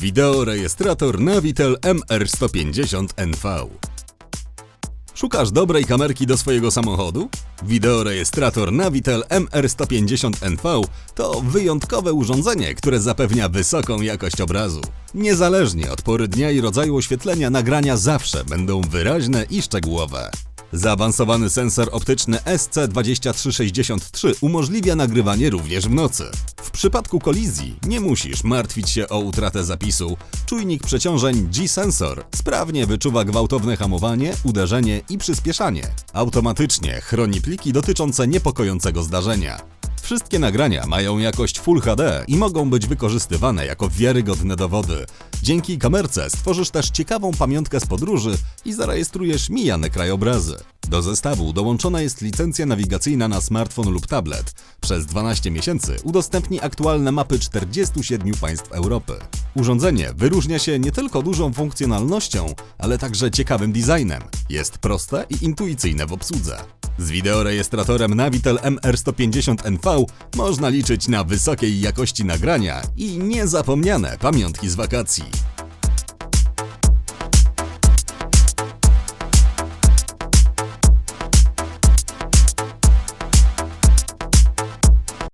Wideorejestrator Navitel MR150NV. Szukasz dobrej kamerki do swojego samochodu? Wideorejestrator Navitel MR150NV to wyjątkowe urządzenie, które zapewnia wysoką jakość obrazu. Niezależnie od pory dnia i rodzaju oświetlenia, nagrania zawsze będą wyraźne i szczegółowe. Zaawansowany sensor optyczny SC2363 umożliwia nagrywanie również w nocy. W przypadku kolizji nie musisz martwić się o utratę zapisu. Czujnik przeciążeń G-Sensor sprawnie wyczuwa gwałtowne hamowanie, uderzenie i przyspieszanie. Automatycznie chroni pliki dotyczące niepokojącego zdarzenia. Wszystkie nagrania mają jakość Full HD i mogą być wykorzystywane jako wiarygodne dowody. Dzięki kamerce stworzysz też ciekawą pamiątkę z podróży i zarejestrujesz mijane krajobrazy. Do zestawu dołączona jest licencja nawigacyjna na smartfon lub tablet. Przez 12 miesięcy udostępni aktualne mapy 47 państw Europy. Urządzenie wyróżnia się nie tylko dużą funkcjonalnością, ale także ciekawym designem. Jest proste i intuicyjne w obsłudze. Z wideorejestratorem Navitel MR150NV można liczyć na wysokiej jakości nagrania i niezapomniane pamiątki z wakacji.